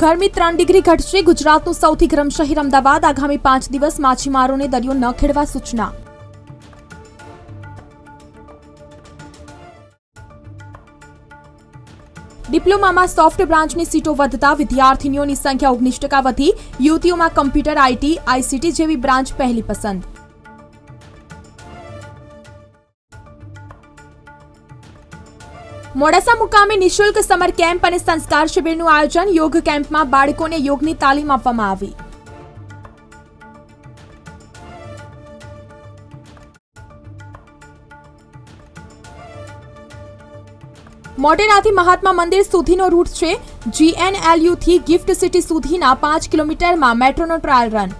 ગરમી ત્રણ ડિગ્રી ઘટશે. ગુજરાતનું સૌથી ગરમ શહેર અમદાવાદ. આગામી પાંચ દિવસ માછીમારોને દરિયો ન ખેડવા સૂચના. ડિપ્લોમામાં સોફ્ટ બ્રાન્ચની સીટો વધતા વિદ્યાર્થીનીઓની સંખ્યા ઓગણીસ ટકા વધી. યુવતીઓમાં કમ્પ્યુટર, આઈટી, આઈસીટી જેવી બ્રાન્ચ પહેલી પસંદ. મોડાસા મુકામે નિઃશુલ્ક સમર કેમ્પ અને સંસ્કાર શિબિરનું આયોજન યોગ કેમ્પમાં બાળકોને યોગની તાલીમ આપવામાં આવી. મોટેરાથી મહાત્મા મંદિર સુધીનો રૂટ છે જીએનએલયુથી ગિફ્ટ સિટી સુધીના પાંચ કિલોમીટરમાં મેટ્રોનો ટ્રાયલ રન.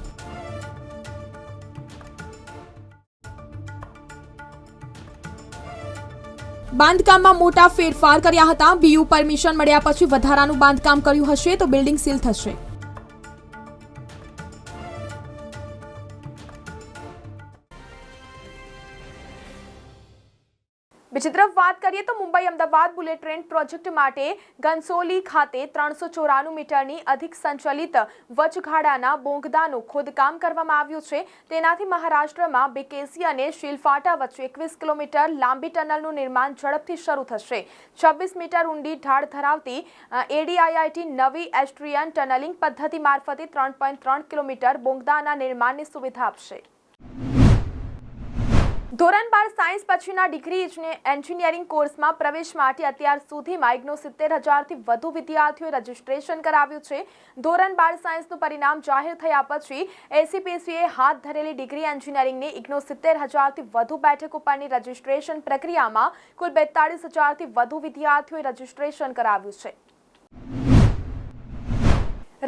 બાંધકામમાં મોટા ફેરફાર કર્યા હતા. બીયુ પરમિશન મળ્યા પછી વધારાનું બાંધકામ કર્યું હશે તો બિલ્ડિંગ સીલ થશે. તરફ વાત કરીએ તો Mumbai Ahmedabad bullet train project માટે ગનસોલી ખાતે ત્રણસો ચોરાણું મીટરની અધિક સંચલિત વચગાડાના બોંગદાનું ખોદકામ કરવામાં આવ્યું છે. તેનાથી મહારાષ્ટ્રમાં બીકેસી અને શિલફાટા વચ્ચે એકવીસ કિલોમીટર લાંબી ટનલનું નિર્માણ ઝડપથી શરૂ થશે. છવ્વીસ મીટર ઊંડી ઢાળ ધરાવતી એડીઆઈઆઈટી નવી એસ્ટ્રિયન ટનલિંગ પદ્ધતિ મારફતે ત્રણ પોઈન્ટ ત્રણ કિલોમીટર બોંગદાના નિર્માણની સુવિધા આપશે. ધોરણ બાર સાયન્સ પછીના ડિગ્રી એન્જિનિયરિંગ કોર્સમાં પ્રવેશ માટે અત્યાર સુધીમાં એકનો સિત્તેર હજારથી વધુ વિદ્યાર્થીઓએ રજીસ્ટ્રેશન કરાવ્યું છે. ધોરણ બાર સાયન્સનું પરિણામ જાહેર થયા પછી એસીપીસીએ હાથ ધરેલી ડિગ્રી એન્જિનિયરિંગની એકનો સિત્તેર હજારથી વધુ બેઠક ઉપરની રજીસ્ટ્રેશન પ્રક્રિયામાં કુલ બેતાળીસ હજારથી વધુ વિદ્યાર્થીઓએ રજીસ્ટ્રેશન કરાવ્યું છે.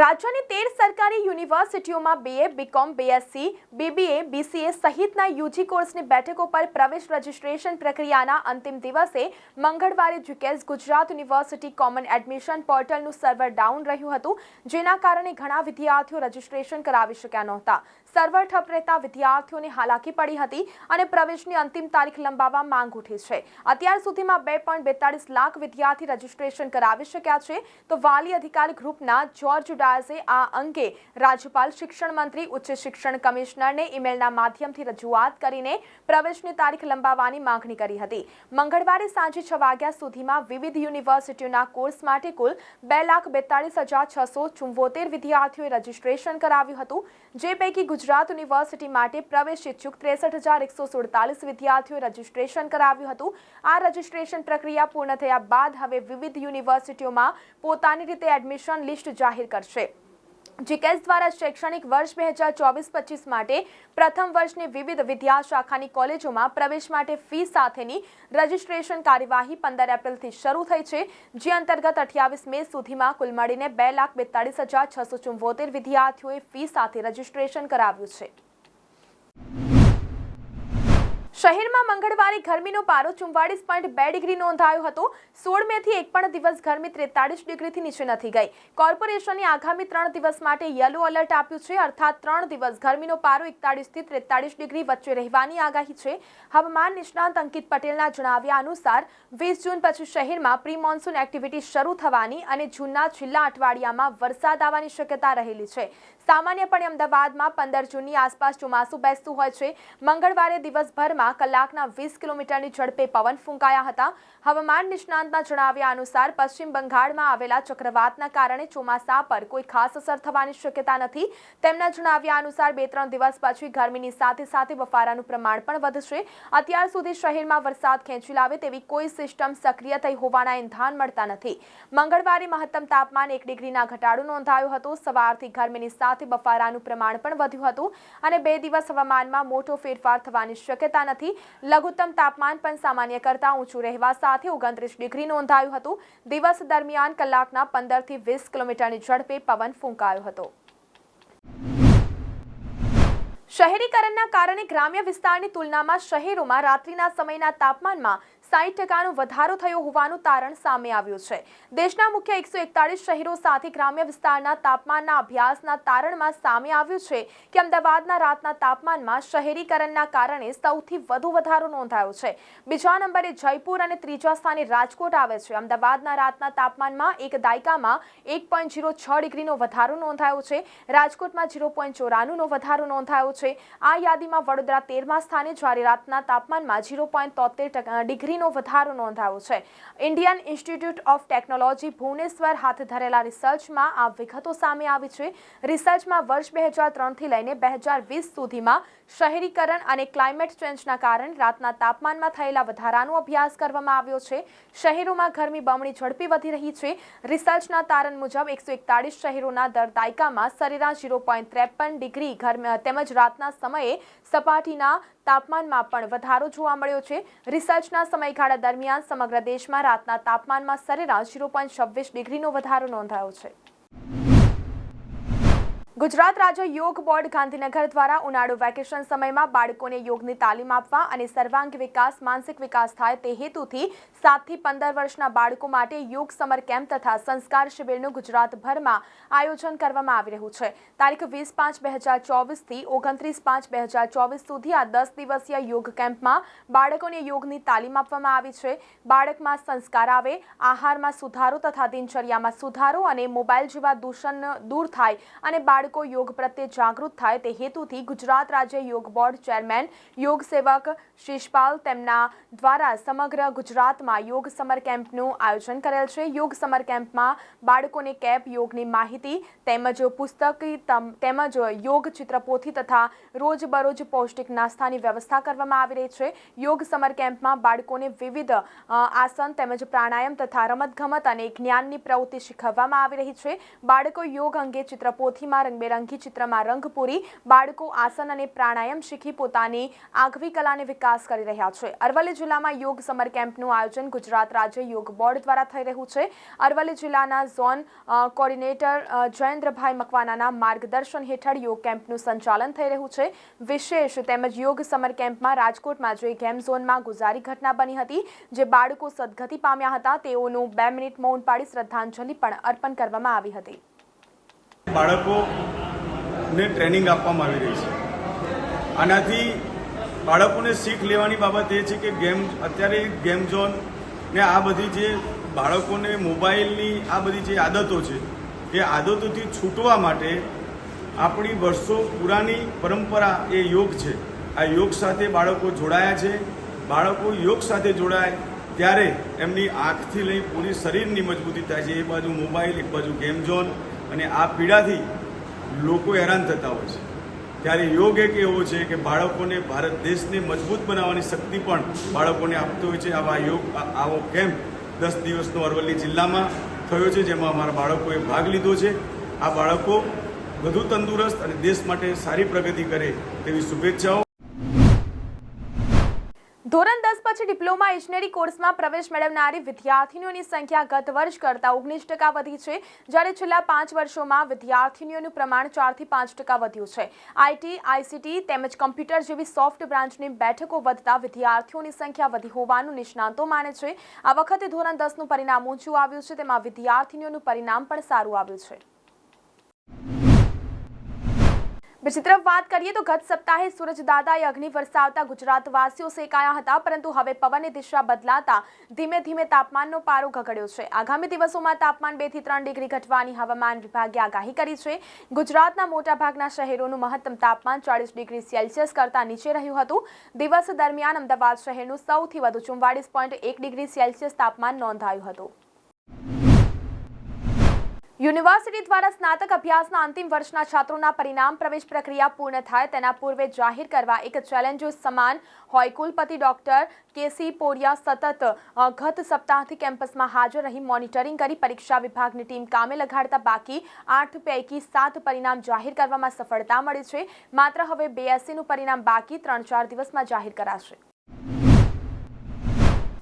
રાજ્યની તેર સરકારી યુનિવર્સિટીઓમાં BA BCom BSc BBA BCA સહિતના યુજી કોર્સની બેઠકો પર પ્રવેશ રજિસ્ટ્રેશન પ્રક્રિયાના અંતિમ દિવસે મંગળવારે GKS Gujarat university common admission પોર્ટલનું server down રહ્યું હતું, જેના કારણે ઘણા વિદ્યાર્થીઓ રજિસ્ટ્રેશન કરાવી શક્યા નહોતા. સર્વર ઠપ રહેતા વિદ્યાર્થીઓને હાલાકી પડી હતી અને પ્રવેશની અંતિમ તારીખ લંબાવવા માંગ ઉઠી છે. અત્યાર સુધીમાં બે પોઈન્ટ બેતાળીસ લાખ વિદ્યાર્થી રજીસ્ટ્રેશન કરાવી શક્યા છે. તો વાલી અધિકાર ગ્રુપના જ્યોર્જ ડાયસે આ અંગે રાજ્યપાલ શિક્ષણ મંત્રી, ઉચ્ચ શિક્ષણ કમિશનરને ઈમેલના માધ્યમથી રજૂઆત કરીને પ્રવેશની તારીખ લંબાવવાની માંગણી કરી હતી. મંગળવારે સાંજે છ વાગ્યા સુધીમાં વિવિધ યુનિવર્સિટીઓના કોર્સ માટે કુલ બે લાખ બેતાળીસ હજાર છસો ચુમ્બોતેર વિદ્યાર્થીઓએ રજીસ્ટ્રેશન કરાવ્યું હતું. જે પૈકી ગુજરાત યુનિવર્સિટી માટે પ્રવેશ ઇચ્છુક ત્રેસઠ હજાર એકસો સુડતાલીસ વિદ્યાર્થીઓએ રજીસ્ટ્રેશન કરાવ્યું હતું. આ રજીસ્ટ્રેશન પ્રક્રિયા પૂર્ણ થયા બાદ હવે વિવિધ યુનિવર્સિટીઓમાં પોતાની રીતે એડમિશન લિસ્ટ જાહેર કરશે. જીકેએસ દ્વારા શૈક્ષણિક વર્ષ બે હજાર ચોવીસ પચીસ માટે પ્રથમ વર્ષની વિવિધ વિદ્યા શાખાની કોલેજોમાં પ્રવેશ માટે ફી સાથેની રજીસ્ટ્રેશન કાર્યવાહી પંદર એપ્રિલથી શરૂ થઈ છે, જે અંતર્ગત અઠ્યાવીસ મે સુધીમાં કુલ મળીને બે લાખ બેતાળીસ હજાર છસો ચુંવોતેર વિદ્યાર્થીઓએ ફી સાથે રજીસ્ટ્રેશન કરાવ્યું છે. શહેરમાં મંગળવારે ગરમીનો પારો ચુમ્વાળીસ પોઈન્ટ બે ડિગ્રી નોંધાયો હતો. સોળ મેથી એક પણ દિવસ ગરમી ત્રેતાળીસ ડિગ્રીથી નીચે નથી ગઈ. કોર્પોરેશને આગામી ત્રણ દિવસ માટે યલો એલર્ટ આપ્યું છે. અર્થાત ત્રણ દિવસ ગરમીનો પારો એકતાળીસથી ત્રેતાળીસ ડિગ્રી વચ્ચે રહેવાની આગાહી છે. હવામાન નિષ્ણાંત અંકિત પટેલના જણાવ્યા અનુસાર, વીસ જૂન પછી શહેરમાં પ્રી મોન્સૂન એક્ટિવિટી શરૂ થવાની અને જૂનના છેલ્લા અઠવાડિયામાં વરસાદ આવવાની શક્યતા રહેલી છે. સામાન્યપણે અમદાવાદમાં પંદર જૂનની આસપાસ ચોમાસું બેસતું હોય છે. મંગળવારે દિવસભરમાં કલાકના વીસ કિલોમીટરની ઝડપે પવન ફૂંકાયા હતા. હવામાન નિષ્ણાંતના જણાવ્યા અનુસાર પશ્ચિમ બંગાળમાં આવેલા ચક્રવાતના કારણે ચોમાસા પર કોઈ ખાસ અસર થવાની શક્યતા નથી. તેમના જણાવ્યા અનુસાર બે ત્રણ દિવસ પછી ગરમીની સાથે સાથે બફારાનું પ્રમાણ પણ વધશે. અત્યાર સુધી શહેરમાં વરસાદ ખેંચી લાવે તેવી કોઈ સિસ્ટમ સક્રિય થઈ હોવાના એંધાન મળતા નથી. મંગળવારે મહત્તમ તાપમાન એક ડિગ્રીના ઘટાડો નોંધાયો હતો. સવારથી ગરમીની સાથે બફારાનું પ્રમાણ પણ વધ્યું હતું અને બે દિવસ હવામાનમાં મોટો ફેરફાર થવાની શક્યતા નથી. નથી લઘુત્તમ તાપમાન પણ સામાન્ય કરતાં ઊંચું રહેવા સાથે ઓગણત્રીસ ડિગ્રી નોંધાયું હતું. દિવસ દરમિયાન કલાકના પંદરથી વીસ કિલોમીટરની ઝડપે પવન ફૂંકાયો હતો. શહેરીકરણના કારણે ગ્રામ્ય વિસ્તારની તુલનામાં શહેરોમાં રાત્રિના સમયના તાપમાનમાં સાઠ ટકાનો વધારો થયો હોવાનું તારણ સામે આવ્યું છે. દેશના મુખ્ય એકસો એકતાળીસ શહેરો સાથે ગ્રામ્ય વિસ્તારના તાપમાનના અભ્યાસના તારણમાં સામે આવ્યું છે કે અમદાવાદના રાતના તાપમાનમાં શહેરીકરણના કારણે સૌથી વધુ વધારો નોંધાયો છે. બીજા નંબરે જયપુર અને ત્રીજા સ્થાને રાજકોટ આવે છે. અમદાવાદના રાતના તાપમાનમાં એક દાયકામાં એક પોઈન્ટ જીરો છ ડિગ્રીનો વધારો નોંધાયો છે. રાજકોટમાં જીરો પોઈન્ટ ચોરાણુંનો વધારો નોંધાયો છે. આ યાદીમાં વડોદરા તેરમા સ્થાને જ્યારે રાતના તાપમાનમાં જીરો પોઈન્ટ તોતેર ડિગ્રીનો વધારો નોંધાયો છે. Indian institute of technology Bhubaneswar હાથ ધરેલા રિસર્ચમાં આ વિગતો સામે આવી છે. રિસર્ચમાં વર્ષ બે હજાર ત્રણથી લઈને બે હજાર વીસ સુધીમાં શહેરીકરણ અને ક્લાઇમેટ ચેન્જના કારણે રાતના તાપમાનમાં થયેલા વધારાનો અભ્યાસ કરવામાં આવ્યો છે. શહેરોમાં ગરમી બમણી ઝડપી વધી રહી છે. રિસર્ચના તારણ મુજબ એકસો એકતાળીસ શહેરોના દર દાયકામાં સરેરાશ ઝીરો પોઈન્ટ ત્રેપન ડિગ્રી ગરમી તેમજ રાતના સમયે સપાટીના તાપમાનમાં પણ વધારો જોવા મળ્યો છે. રિસર્ચના સમયગાળા દરમિયાન સમગ્ર દેશમાં રાતના તાપમાનમાં સરેરાશ ઝીરો પોઈન્ટ છવ્વીસ ડિગ્રીનો વધારો નોંધાયો છે. ગુજરાત રાજ્ય યોગ બોર્ડ ગાંધીનગર દ્વારા ઉનાળુ વેકેશન સમયમાં બાળકોને યોગની તાલીમ આપવા અને સર્વાંગી વિકાસ, માનસિક વિકાસ થાય તે હેતુથી સાતથી પંદર વર્ષના બાળકો માટે યોગ સમર કેમ્પ તથા સંસ્કાર શિબિરનું ગુજરાતભરમાં આયોજન કરવામાં આવી રહ્યું છે. તારીખ વીસ પાંચ બે હજાર ચોવીસથી ઓગણત્રીસ પાંચ બે હજાર ચોવીસ સુધી આ દસ દિવસીય યોગ કેમ્પમાં બાળકોને યોગની તાલીમ આપવામાં આવી છે. બાળકમાં સંસ્કાર આવે, આહારમાં સુધારો તથા દિનચર્યામાં સુધારો અને મોબાઈલ જેવા દૂષણ દૂર થાય અને બાળકો યોગ પ્રત્યે જાગૃત થાય તે હેતુથી ગુજરાત રાજ્ય યોગ બોર્ડ ચેરમેન, યોગ સેવક શિષપાલ તેમના દ્વારા સમગ્ર ગુજરાતમાં યોગ સમર કેમ્પનું આયોજન કરેલ છે. યોગ સમર કેમ્પમાં બાળકોને કેપ યોગની માહિતી તેમજ પુસ્તક તમ- તેમજ યોગ ચિત્રપોથી તથા રોજબરોજ પૌષ્ટિક નાસ્તાની વ્યવસ્થા કરવામાં આવી રહી છે. યોગ સમર કેમ્પમાં બાળકોને વિવિધ આસન તેમજ પ્રાણાયામ તથા રમતગમત અને જ્ઞાનની પ્રવૃત્તિ શીખવવામાં આવી રહી છે. બાળકો યોગ અંગે ચિત્રપોથીમાં રંગબેરંગી ચિત્રમાં રંગ પૂરી, બાળકો આસન અને પ્રાણાયામ શીખી પોતાની આગવી કલાને વિકાસ કરી રહ્યા છે. અરવલ્લી જિલ્લામાં યોગ સમર કેમ્પનું આયોજન ગુજરાત રાજ્ય યોગ બોર્ડ દ્વારા થઈ રહ્યું છે. અરવલ્લી જિલ્લાના ઝોન કોર્ડિનેટર જયેન્દ્રભાઈ મકવાનાના માર્ગદર્શન હેઠળ યોગ કેમ્પનું સંચાલન થઈ રહ્યું છે. વિશેષ તેમજ યોગ સમર કેમ્પમાં રાજકોટમાં જે ગેમ ઝોનમાં ગુજારી ઘટના બની હતી, જે બાળકો સદગતિ પામ્યા હતા, તેઓનું બે મિનિટ મૌન પાડી શ્રદ્ધાંજલિ પણ અર્પણ કરવામાં આવી હતી. બાળકોને ટ્રેનિંગ આપવામાં આવી રહી છે. આનાથી બાળકોને શીખ લેવાની બાબત એ છે કે ગેમ, અત્યારે ગેમ ઝોન ને આ બધી જે બાળકોને મોબાઈલની આ બધી જે આદતો છે, એ આદતોથી છૂટવા માટે આપણી વર્ષો પુરાની પરંપરા એ યોગ છે. આ યોગ સાથે બાળકો જોડાયા છે. બાળકો યોગ સાથે જોડાય ત્યારે એમની આંખથી લઈ પૂરી શરીરની મજબૂતી થાય છે. એક બાજુ મોબાઈલ, એક બાજુ ગેમ ઝોન અને આ પીડાથી લોકો હેરાન થતા હોય છે. ત્યારે યોગ એક એવો છે કે બાળકોને ભારત દેશને મજબૂત બનાવવાની શક્તિ પણ બાળકોને આપતો હોય છે. આવા યોગ આવો કેમ્પ દસ દિવસનો અરવલ્લી જિલ્લામાં થયો છે, જેમાં અમારા બાળકોએ ભાગ લીધો છે. આ બાળકો વધુ તંદુરસ્ત અને દેશ માટે સારી પ્રગતિ કરે તેવી શુભેચ્છાઓ. ધોરણ દસ પછી ડિપ્લોમા ઇજનેરી કોર્સમાં પ્રવેશ મેળવનારી વિદ્યાર્થીનીઓની સંખ્યા ગત વર્ષ કરતાં ઓગણીસ ટકા વધી છે. જ્યારે છેલ્લા પાંચ વર્ષોમાં વિદ્યાર્થીનીઓનું પ્રમાણ ચારથી પાંચ ટકા વધ્યું છે. આઈટી આઈસીટી તેમજ કમ્પ્યુટર જેવી સોફ્ટ બ્રાન્ચની બેઠકો વધતા વિદ્યાર્થીઓની સંખ્યા વધી હોવાનું નિષ્ણાંતો માને છે. આ વખતે ધોરણ દસનું પરિણામ ઊંચું આવ્યું છે. તેમાં વિદ્યાર્થીનીઓનું પરિણામ પણ સારું આવ્યું છે. બીજી તરફ વાત કરીએ તો ગત સપ્તાહે સૂરજ દાદાએ અગ્નિ વરસાવતા ગુજરાતવાસીઓ સેકાયા હતા, પરંતુ હવે પવનની દિશા બદલાતા ધીમે ધીમે તાપમાનનો પારો ગગડ્યો છે. આગામી દિવસોમાં તાપમાન બેથી ત્રણ ડિગ્રી ઘટવાની હવામાન વિભાગે આગાહી કરી છે. ગુજરાતના મોટાભાગના શહેરોનું મહત્તમ તાપમાન ચાળીસ ડિગ્રી સેલ્સિયસ કરતાં નીચે રહ્યું હતું. દિવસ દરમિયાન અમદાવાદ શહેરનું સૌથી વધુ ચુમ્વાળીસ પોઈન્ટ એક ડિગ્રી સેલ્સિયસ તાપમાન નોંધાયું હતું. યુનિવર્સિટી દ્વારા સ્નાતક અભ્યાસના અંતિમ વર્ષના છાત્રોના પરિણામ પ્રવેશ પ્રક્રિયા પૂર્ણ થાય તેના પૂર્વે જાહેર કરવા એક ચેલેન્જ સમાન હોય. કુલપતિ ડોક્ટર કેસી પોરિયા સતત ગત સપ્તાહથી કેમ્પસમાં હાજર રહી મોનિટરિંગ કરી પરીક્ષા વિભાગની ટીમ કામે લગાડતા બાકી આઠ પૈકી સાત પરિણામ જાહેર કરવામાં સફળતા મળી છે. માત્ર હવે બેએસસીનું પરિણામ બાકી, ત્રણ ચાર દિવસમાં જાહેર કરાશે.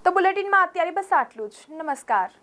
તો બુલેટિનમાં અત્યારે બસ આટલું જ. નમસ્કાર.